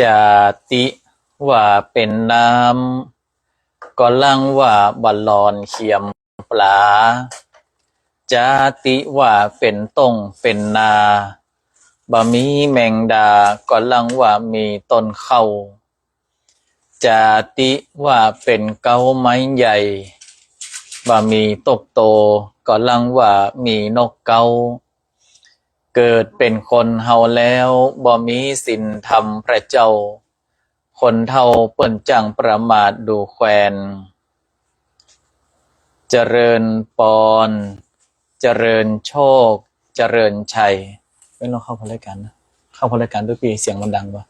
จาติ ว่าเป็นน้ำก็ลังว่าบอลลอนเขียมปลา จาติว่าเป็นต้งเป็นนาบะมีแมงดาก็ลังว่ามีต้นเข้าจาติว่าเป็นเก้าไม้ใหญ่บะมีตกโตก็ลังว่ามีนกเก้า เกิดเป็นคนเฮาแล้วบ่มีสินธรรมพระเจ้า คนเท่าเปิ้นจังประมาทดูแควนเจริญปอนเจริญโชค เจริญชัยไม่ต้องเข้าพรายการนะเข้าพรายการด้วยปีเสียงมันดังปะ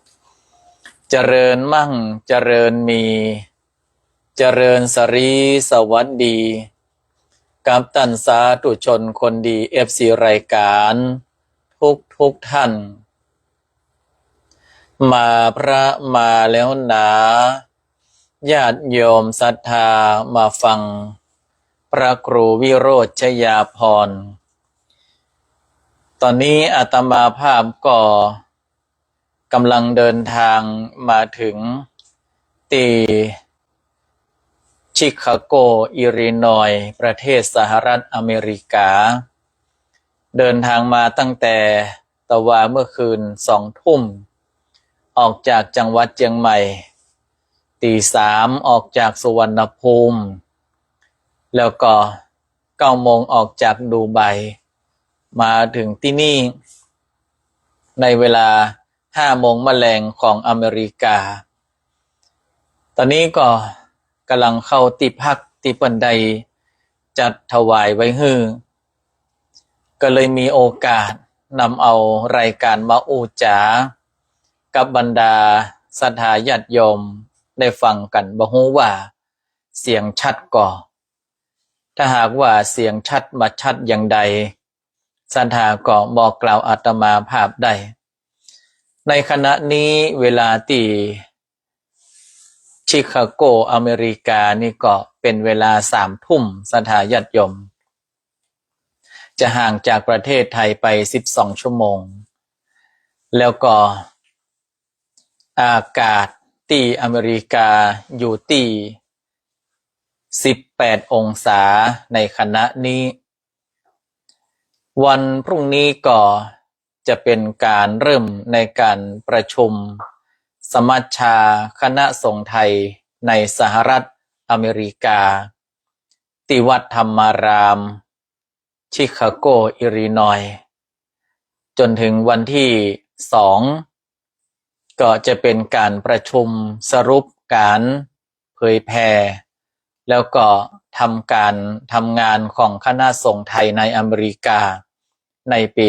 เจริญมั่งเจริญมี เจริญสรีสวัสดีกับตันสาธุชนคนดีเอฟซีรายการ ทุกท่าน มาพระมาแล้วหนาญาติโยมศรัทธามาฟัง พระครูวิโรธชยาพร ตอนนี้อาตมาภาพก็กำลังเดินทางมาถึงตีชิคาโก อิรินอย ประเทศสหรัฐอเมริกา เดินทางมาตั้งแต่ ตะวาเมื่อคืนสองทุ่ม ออกจากจังหวัดเชียงใหม่ ตีสามออกจากสุวรรณภูมิ แล้วก็เก้าโมงออกจากดูไบมาถึงที่นี่ ในเวลาห้าโมงมแมลงของอเมริกา ตอนนี้ก็กำลังเข้าติพักติปันไดจัดถวายไว้ฮือก็เลยมีโอกาส นำเอารายการมาอูจากับบรรดาศรัทธาญาติโยมได้ฟังกันบ่ฮู้ว่า เสียงชัดก่อ ถ้าหากว่าเสียงชัดมาชัดอย่างใดศรัทธาก็บอกกล่าวอาตมาภาพได้ ในขณะนี้เวลาที่ชิคาโกอเมริกานี่ก็เป็นเวลาสามทุ่มศรัทธาญาติยม จะห่างจากประเทศไทยไป 12 ชั่วโมง แล้วก็อากาศที่อเมริกาอยู่ที่ 18 องศาในขณะนี้ วันพรุ่งนี้ก็จะเป็นการเริ่มในการประชุม สมัชชาคณะสงฆ์ไทยในสหรัฐอเมริกา ติวัดธรรมาราม ชิคาโก อิรินอย จนถึงวันที่สองก็จะเป็นการประชุมสรุปการเผยแพร่แล้วก็ทำการทำงานของคณะสงฆ์ไทยในอเมริกา ในปี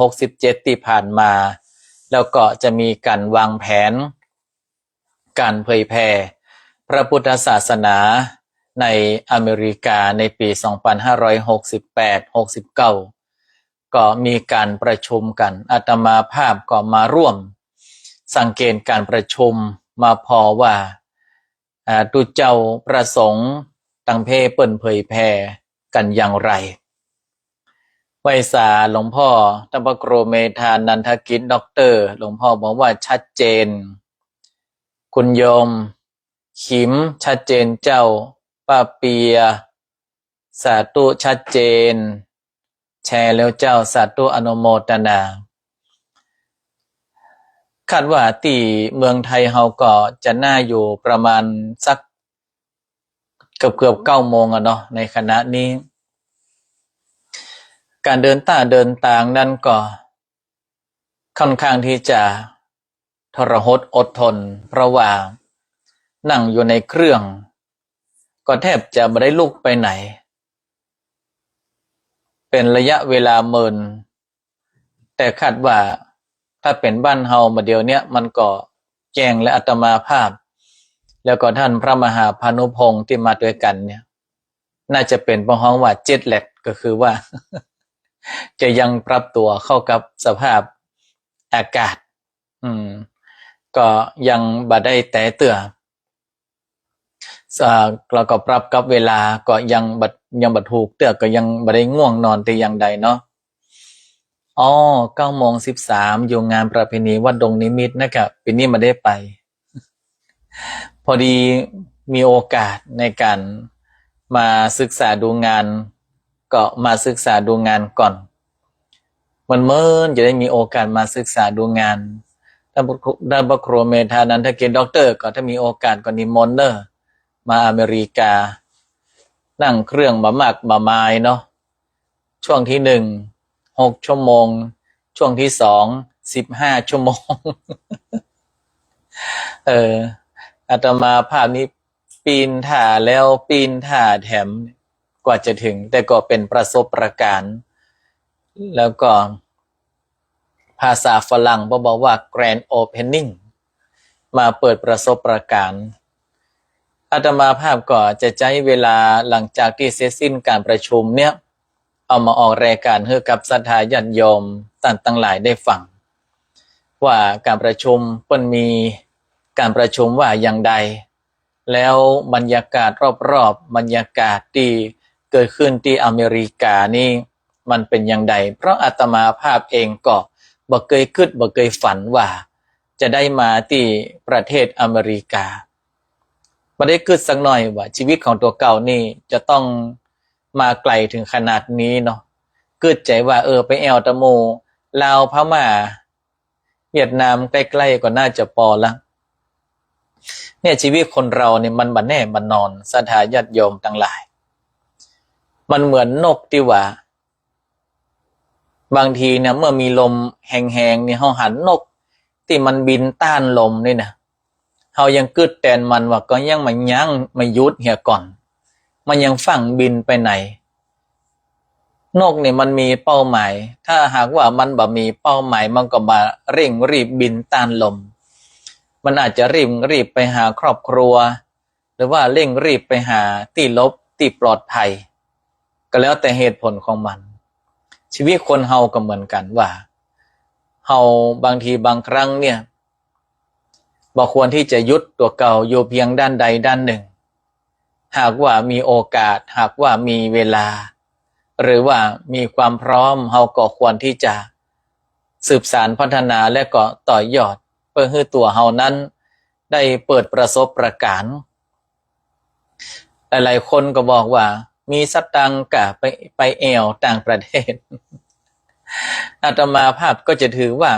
2567 ที่ผ่านมา แล้วก็จะมีการวางแผน การเผยแพร่พระพุทธศาสนา ในอเมริกาในปี 2568-69 ก็มีการประชุมกันอาตมาภาพก็มาร่วม สังเกตการประชุมมาพอว่าตุเจ้าประสงค์ตังเพเปิ่นเผยแพร่กันอย่างไรไวสาหลวงพ่อตัมปโกรเมธานันทกิจด็อกเตอร์ หลวงพ่อบอกว่าชัดเจน คุณโยม ขิมชัดเจนเจ้า ป้าเปีย สาธุชัดเจน แชร์แล้วเจ้าสาธุอนุโมทนาคาดว่าตีเมืองไทยเฮาก็จะน่าอยู่ประมาณสักเกือบเกือบเก้าโมงอะเนาะในขณะนี้ การเดินต้าเดินต่างนั่นก็ค่อนข้างที่จะทรหดอดทน เพราะว่านั่งอยู่ในเครื่อง ก็แทบจะไม่ได้ลุกไปไหน เป็นระยะเวลาเมิน แต่คาดว่าถ้าเป็นบ้านเฮามาเดียวเนี้ยมันก็แจงและอัตมาภาพ แล้วก็ท่านพระมหาพานุพงศ์ที่มาด้วยกันเนี่ย น่าจะเป็นปองห้องว่าเจ็ดแหลกก็คือว่า จะยังปรับตัวเข้ากับสภาพอากาศ อืม ก็ยังบ่ได้แต่เตือ เราก็ปรับกับเวลาก็ยังบัดยังบัดถูกเตือก็ยังบ่ได้ง่วงนอนแต่อย่างใดเนาะอ๋อเก้าโมงสิบสามอยู่งานประเพณีวัดดงนิมิตนะครับปีนี้มาได้ไป พอดีมีโอกาสในการมาศึกษาดูงาน ก็มาศึกษาดูงานก่อน มันเมินจะได้มีโอกาสมาศึกษาดูงานถ้าด้านบครัวเมธานันทเกณฑ์ด็อกเตอร์ ก็ถ้ามีโอกาสก็นิมนต์เนอะ มาอเมริกา นั่งเครื่องมามากมาไม้เนาะช่วงที่หนึ่งหกชั่วโมง ช่วงที่สองสิบห้าชั่วโมง เอออาตมาภาพนี้ปีนถ่าแล้วปีนถ่าแถมกว่าจะถึง แต่ก็เป็นประสบประการณ์แล้วก็ภาษาฝรั่งบอกบอกว่า grand opening มาเปิดประสบประการณ์ อาตมาภาพก็จะใช้เวลาหลังจากที่เสร็จสิ้นการประชุมเนี่ย เอามาออกรายการให้กับศรัทธาญาติโยมต่างตั้งหลายได้ฟัง ว่าการประชุมเปิ้นมีการประชุมว่าอย่างใด แล้วบรรยากาศรอบๆบรรยากาศที่เกิดขึ้นที่อเมริกานี่มันเป็นอย่างใด เพราะอาตมาภาพเองก็บ่เคยคิดบ่เคยฝันว่า จะได้มาที่ประเทศอเมริกา บ่ได้คิดสักหน่อยว่าชีวิตของตัวเก่านี่จะต้องมาไกลถึงขนาดนี้เนาะคิดใจว่าเออไปแอลตะโมลาวพม่าเวียดนามใกล้ๆก็น่าจะพอละเนี่ยชีวิตคนเราเนี่ยมันบันแน่บันนอนสถาญาติโยมทั้งหลาย มันเหมือนนกที่ว่า บางทีเนี่ยเมื่อมีลมแหงๆเนี่ยเฮาหันนกที่มันบินต้านลมนี่นะ เฮายังกึดแตนมันว่าก็ยังมันยั้งมายุดเหียก่อน มันยังฝั่งบินไปไหน นกเนี่ยมันมีเป้าหมาย ถ้าหากว่ามันบ่มีเป้าหมายมันก็มาเร่งรีบบินต้านลม มันอาจจะรีบรีบไปหาครอบครัว หรือว่าเร่งรีบไปหาที่ลบที่ปลอดภัย ก็แล้วแต่เหตุผลของมัน ชีวิตคนเฮาก็เหมือนกันว่าเฮาบางทีบางครั้งเนี่ย บอกควรที่จะยุดตัวเก่าอยู่เพียงด้านใดด้านหนึ่ง หากว่ามีโอกาส หากว่ามีเวลา หรือว่ามีความพร้อมเฮาก็ควรที่จะสืบสารพัฒนาและก็ต่อยอด เพื่อให้ตัวเฮานั้น ได้เปิดประสบประการหลายๆคนก็บอกว่า มีสตังกะไปไปแอวต่างประเทศ อาตมาภาพก็จะถือว่า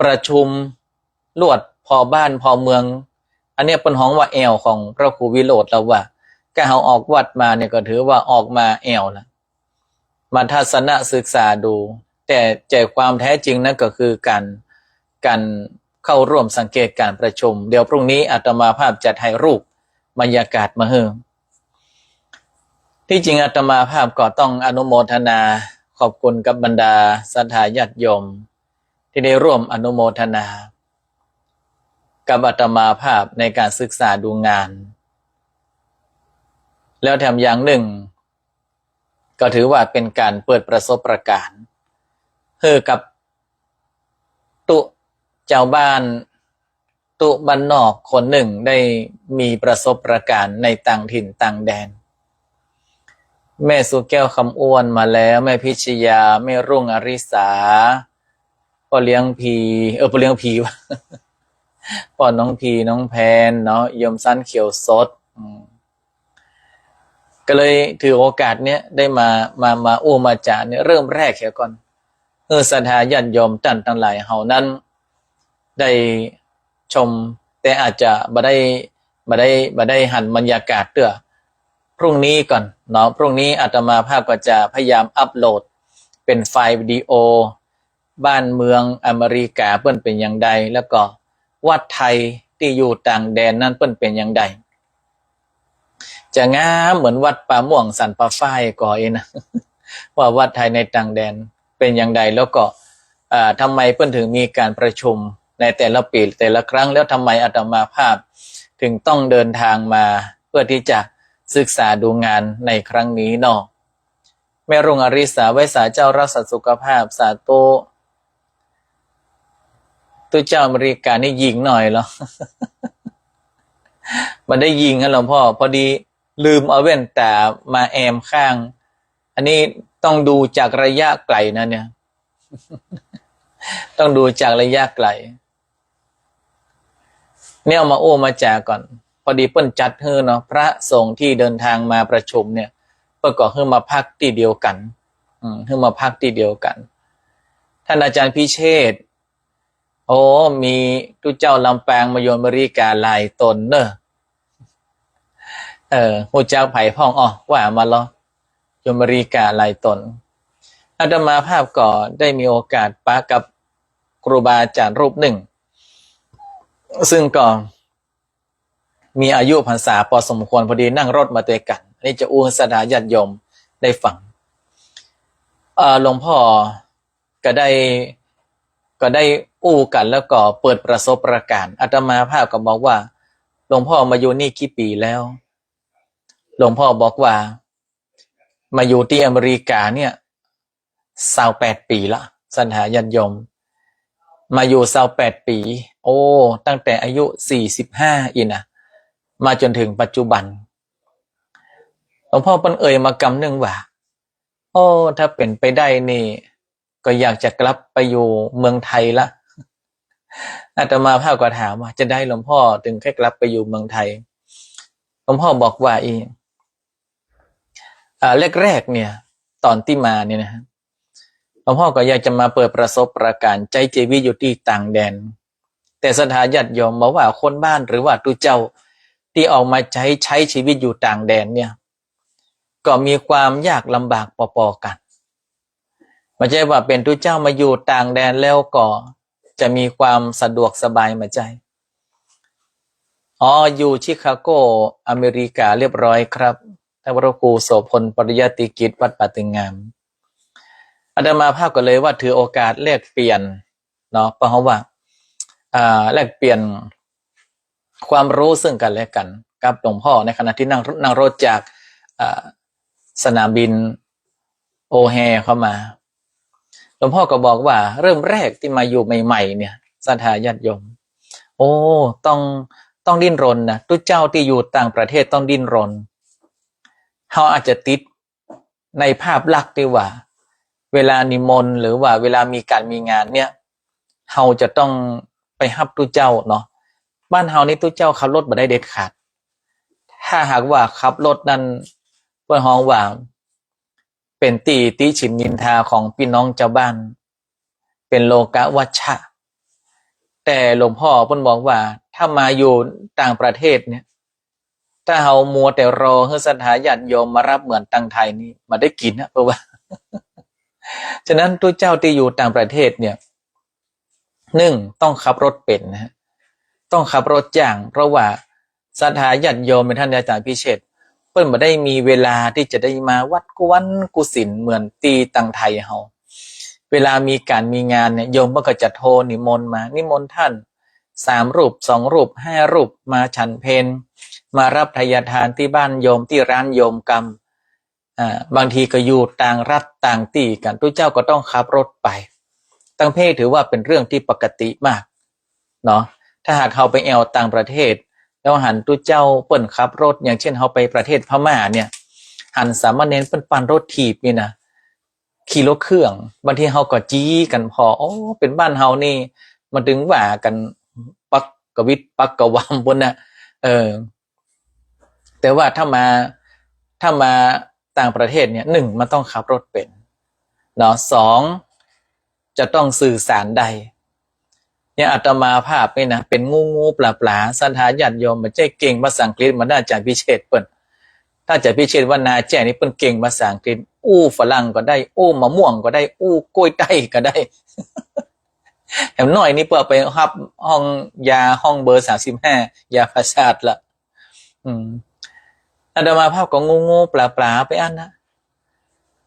ประชุมลวด พอบ้านพอเมือง อันนี้เป็นห้องว่าแอวของพระครูวิโรธแล้วว่าแกเอาออกวัดมาเนี่ยก็ถือว่าออกมาแอวละมาทัศนศึกษาดู แต่ใจความแท้จริงนั่นก็คือการการเข้าร่วมสังเกตการประชุม เดี๋ยวพรุ่งนี้อาตมาภาพจะถ่ายรูปบรรยากาศมาเฮิมที่จริงอาตมาภาพก็ต้องอนุโมทนาขอบคุณกับบรรดาศรัทธาญาติโยม ที่ได้ร่วมอนุโมทนา กับอาตมาภาพในการศึกษาดูงาน แล้วแถมอย่างหนึ่ง ก็ถือว่าเป็นการเปิดประสบประการเฮอกับ ตุเจ้าบ้าน ตุบ้านนอกคนหนึ่งได้มีประสบประการในต่างถิ่นต่างแดน แม่สุแก้วคำอ้วนมาแล้วแม่พิชยาแม่รุ่งอริสาพ่อเลี้ยงพีเออพ่อเลี้ยงพีวะ พ่อน้องพีน้องแพนเนาะยมสั้นเขียวสดก็เลยถือโอกาสเนี้ยได้มามามาอู้มาจาเนี่ยเริ่มแรกแค่ก่อนเออศรัทธาญาติยมตันทั้งหลายเฮานั้น ได้ชม แต่อาจจะบ่ได้บ่ได้บ่ได้หันบรรยากาศเตื้อพรุ่งนี้ก่อนเนาะพรุ่งนี้อาตมาภาพก็จะพยายามอัปโหลด เป็นไฟล์วิดีโอ บ้านเมืองอเมริกาเปิ้นเป็นอย่างใดแล้วก็ วัดไทยที่อยู่ต่างแดนนั้นเปิ้นเป็นอย่างใดจะงามเหมือนวัดป่าม่วงสันป่าฝ้ายก่อเองนะว่าวัดไทยในต่างแดนเป็นอย่างใดแล้วก็อ่าทำไมเปิ้นถึงมีการประชุมในแต่ละปีแต่ละครั้งแล้วทำไมอาตมาภาพถึงต้องเดินทางมาเพื่อที่จะศึกษาดูงานในครั้งนี้เนาะแม่รุ่งอริสาไว้สาเจ้ารักษาสุขภาพสาโต ตัวเจ้าอเมริกานี่ยิงหน่อยเหรอ มันได้ยิงฮะหลวงพ่อ พอดีลืมเอาแว่นตามาแอมข้าง อันนี้ต้องดูจากระยะไกลนะเนี่ย ต้องดูจากระยะไกลเนี่ยเอามาโอ้มาแจกก่อน พอดีเปิ้นจัดเฮือเนาะพระสงฆ์ที่เดินทางมาประชุมเนี่ยเปิ้นก็เฮือมาพักที่เดียวกัน อืมเฮือมาพักที่เดียวกัน ท่านอาจารย์พิเชษ อ้มีทุเจ้าลำปางมาโยนบริการลายตนเนอะเออหูเจ้าไผ่พ่องอ๋อว่ามาแล้วโยมบริการลายตนอาตมาภาพก่อได้มีโอกาสปะกับครูบาอาจารย์รูปหนึ่ง ซึ่งก็มีอายุพรรษาพอสมควรพอดีนั่งรถมาด้วยกันอันนี่จะอู้ให้สดาญาติโยมได้ฟังหลวงพ่อก็ได้ก็ได้ อู้กันแล้วก็เปิดประสบประการอาตมาภาพก็บอกว่า หลวงพ่อมาอยู่นี่กี่ปีแล้ว หลวงพ่อบอกว่า มาอยู่ที่อเมริกาเนี่ยสาวแปดปีละสันหายันยม มาอยู่สาวแปดปี โอ้ ตั้งแต่อายุสี่สิบห้าอีนะมาจนถึงปัจจุบันหลวงพ่อเปิ้นเอ่ยมากำหนึ่งว่าโอ้ ถ้าเป็นไปได้นี่ ก็อยากจะกลับไปอยู่เมืองไทยละ อาตมาภาพก็ถามว่า จะได้หลวงพ่อถึงแค่กลับไปอยู่เมืองไทย หลวงพ่อบอกว่าอีอ่าแรกๆเนี่ย ตอนที่มาเนี่ยนะหลวงพ่อก็อยากจะมาเปิดประสบประการใจเจวิตอยู่ที่ต่างแดน แต่สถาญาติโยมบอกว่าคนบ้านหรือว่าตุเจ้าที่ออกมาใช้ใช้ชีวิตอยู่ต่างแดนเนี่ย ก็มีความยากลำบากพอๆกันไม่ใช่ว่าเป็นตุเจ้ามาอยู่ต่างแดนแล้วก็ จะมีความสะดวกสบายมาใจ อ๋อ อยู่ชิคาโก อเมริกาเรียบร้อยครับท่านพระครูโสพลปริยติกิจวัดป่าตึงงามอาตมาภาพก็เลยว่าถือโอกาสแลกเปลี่ยนเนาะเพราะว่าอ่าแลกเปลี่ยนความรู้ซึ่งกันและกันกับหลวงพ่อในขณะที่นั่งนั่งรถจากสนามบินโอแฮเข้ามา ลวงพ่อก็บอกว่า เริ่มแรกที่มาอยู่ใหม่ ๆ เนี่ยศรัทธาญาติโยม โอ้ ต้องต้องดิ้นรนนะทุกเจ้าที่อยู่ต่างประเทศต้องดิ้นรนเขาอาจจะติดในภาพลักษณ์ที่ว่า เวลานิมนต์หรือว่าเวลามีการมีงานเนี่ยเราจะต้องไปฮับตุกเจ้าเนาะบ้านเฮานี่ตุเจ้าขับรถมาได้เด็ดขาด ถ้าหากว่าขับรถนั้นเพื่อห้องว่า เป็นตีติฉิมนินทาของพี่น้องเจ้าบ้าน เป็นโลกะวัชชะ แต่หลวงพ่อพิ่นบอกว่า ถ้ามาอยู่ต่างประเทศเนี่ย ถ้าเฮามัวแต่รอให้สถาญาติโยมมารับเหมือนตังไทยนี่มาได้กินนะเพราะว่า ฉะนั้นตัวเจ้าที่อยู่ต่างประเทศเนี่ยหนึ่งต้องขับรถเป็นนะต้องขับรถจ้าง เพราะว่าสถาญาติโยมเป็นท่านอาจารย์พิเชษ เพิ่นมาได้มีเวลาที่จะได้มาวัดกวนกุศิลเหมือนตีตังไทยเฮาเวลามีการมีงานเนี่ยโยมก็จะโทรนิมนต์มา นิมนต์ท่านสามรูปสองรูปห้ารูปมาฉันเพนมารับทายทานที่บ้านโยมที่ร้านโยมกรรมอ่าบางทีก็อยู่ต่างรัฐต่างที่กันทุกเจ้าก็ต้องขับรถไป ตั้งเพศถือว่าเป็นเรื่องที่ปกติมากเนาะถ้าหากเขาไปแอวต่างประเทศ แล้วหันตุเจ้าเปิ้นขับรถ อย่างเช่นเขาไปประเทศพม่าเนี่ย หันสามเณรเปิ้นปันรถถีบนี่นะขี่รถเครื่องบางทีเขาก็จี้กันพอโอ้เป็นบ้านเฮานี่มันถึงว่ากันปักกวิทปักกวามบนนะเออ แต่ว่าถ้ามาถ้ามาต่างประเทศเนี่ยหนึ่งมันต้องขับรถเป็นเนาะสองจะต้องสื่อสารได้ เนี่ยอาตมาภาพนี่นะเป็นงูงูปลาปลาสันทาญาติโยมมันใจเก่งภาษาอังกฤษมันน่าจะพิเชษเปิ้นถ้าจะพิเชษว่านาแจ้นี่เปิ้นเก่งภาษาอังกฤษ อู้ฝรั่งก็ได้ อู้มะม่วงก็ได้ อู้กล้วยไต้ก็ได้แถมหน่อยนี่เปิดไปฮับห้องยาห้องเบอร์สามสิบห้ายาประสาทละอืมอาตมาภาพก็งูงูปลาปลาไปอันนะ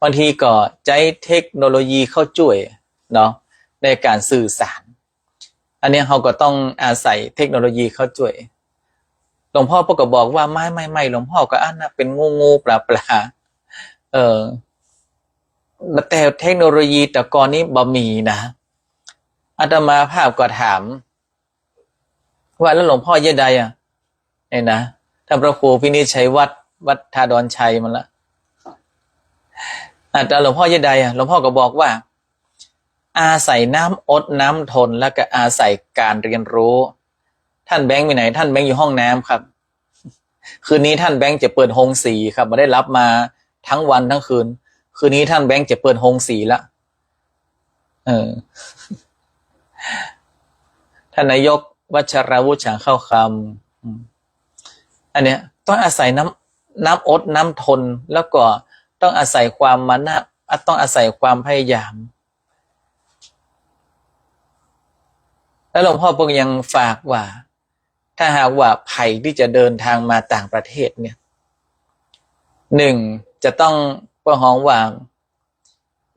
บางทีก็ใช้เทคโนโลยีเข้าช่วยเนาะในการสื่อสาร อันนี้เขาก็ต้องอาศัยเทคโนโลยีเข้าช่วยหลวงพ่อก็บอกว่าไม่ไม่ไม่หลวงพ่อก็อันนะเป็นงูงูปลาปลาเออแต่เทคโนโลยีแต่ก่อนนี้บ่มีนะอาตมาภาพก็ถาม ว่าแล้วหลวงพ่อเยดใดอะเนี่ยนะท่านพระครูพินิจชัยวัดวัดทาดอนชัยมันละอาจารย์หลวงพ่อเยดใดอะหลวงพ่อก็บอกว่า อาศัยน้ำอดน้ำทนแล้วก็อาศัยการเรียนรู้ ท่านแบงค์ไปไหน ท่านแบงค์อยู่ห้องน้ำครับ คืนนี้ท่านแบงค์จะเปิดโฮงสีครับมาได้รับมาทั้งวันทั้งคืน คืนนี้ท่านแบงค์จะเปิดโฮงสีละเออท่านนายกวัชราวุฒิฉางเข้าคำอันเนี้ย ต้องอาศัยน้ำน้ำอดน้ำทนแล้วก็ต้องอาศัยความมานะต้องอาศัยความพยายาม แล้วหลวงพ่อพงยังฝากว่า ถ้าหากว่าภัยที่จะเดินทางมาต่างประเทศเนี่ยหนึ่งจะต้องประหองว่า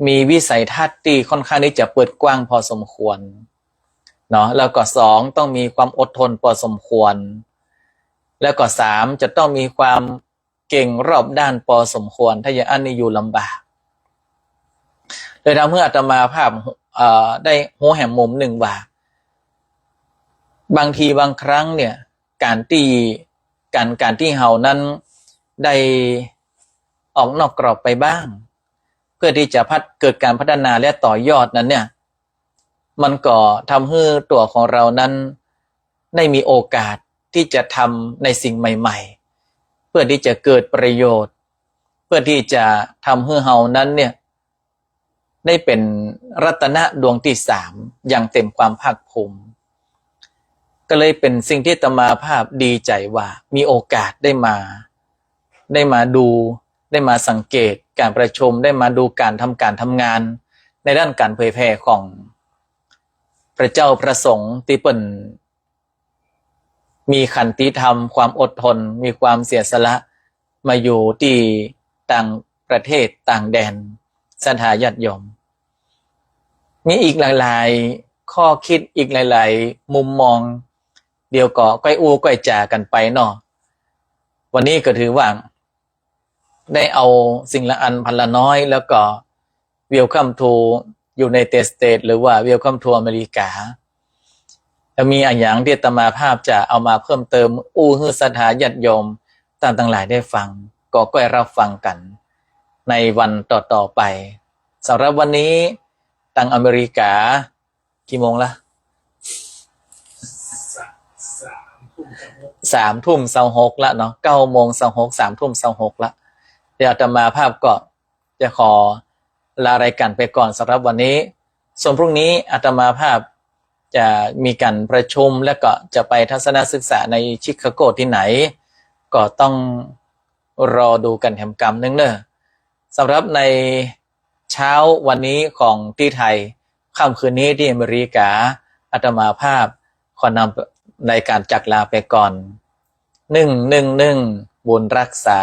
มีวิสัยทัศน์ที่ค่อนข้างที่จะเปิดกว้างพอสมควรเนาะแล้วก็สองต้องมีความอดทนพอสมควร แล้วก็สามจะต้องมีความเก่งรอบด้านพอสมควร ถ้าอย่างอันนี้อยู่ลำบากเลยทำให้อาตมาภาพได้หัวแหมมุมหนึ่งว่า บางทีบางครั้งเนี่ย การที่การการที่เฮานั้นได้ออกนอกกรอบไปบ้าง เพื่อที่จะพัฒเกิดการพัฒนาและต่อยอดนั้นเนี่ย มันก็ทำให้ตัวของเรานั้นได้มีโอกาสที่จะทำในสิ่งใหม่ ๆ เพื่อที่จะเกิดประโยชน์ เพื่อที่จะทำให้เฮานั้นเนี่ย ได้เป็นรัตนะดวงที่สามอย่างเต็มความภาคภูมิ ก็เลยเป็นสิ่งที่ตมาภาพดีใจว่า มีโอกาสได้มา ได้มาดู ได้มาสังเกตการประชุมได้มาดูการทำการทำงาน ในด้านการเผยแพร่ของพระเจ้าประสงค์ที่เปิ่นมีขันติธรรม ความอดทน มีความเสียสละมาอยู่ที่ต่างประเทศต่างแดนสันหาญาติยม มีอีกหลาย ๆ ข้อคิดอีกหลาย ๆ มุมมอง เดียวก็ก้อยอู้ก้อยจ่ากันไปเนาะวันนี้ก็ถือว่า ได้เอาสิ่งละอันพันละน้อย แล้วก็เวลคัมทูอยู่ในเตสเตทหรือว่าเวลคัมทูอเมริกาแล้วมีอันอย่างที่ตมาภาพจะเอามาเพิ่มเติม อู้ฮือสถาญาติโยมตามต่างหลายได้ฟัง ก็ก้อยรับฟังกัน ในวันต่อๆไปสำหรับวันนี้ตังอเมริกา กี่โมงละ สามทุ่มสามหกสามทุ่มสองหกละเนาะเก้าโมงสองหกสามทุ่มสองหกละเดี๋ยวอาตมาภาพก็จะขอลารายการไปก่อนสำหรับวันนี้ ส่วนพรุ่งนี้อาตมาภาพจะมีการประชุมและก็จะไปทัศนศึกษาในชิคาโกที่ไหน ก็ต้องรอดูกันแถมกรรมนึงเนอะสำหรับในเช้าวันนี้ของที่ไทยค่ำคืนนี้ที่อเมริกาอาตมาภาพขอนำ ในการจักลาไปก่อนหนึ่งหนึ่งหนึ่งบุญรักษา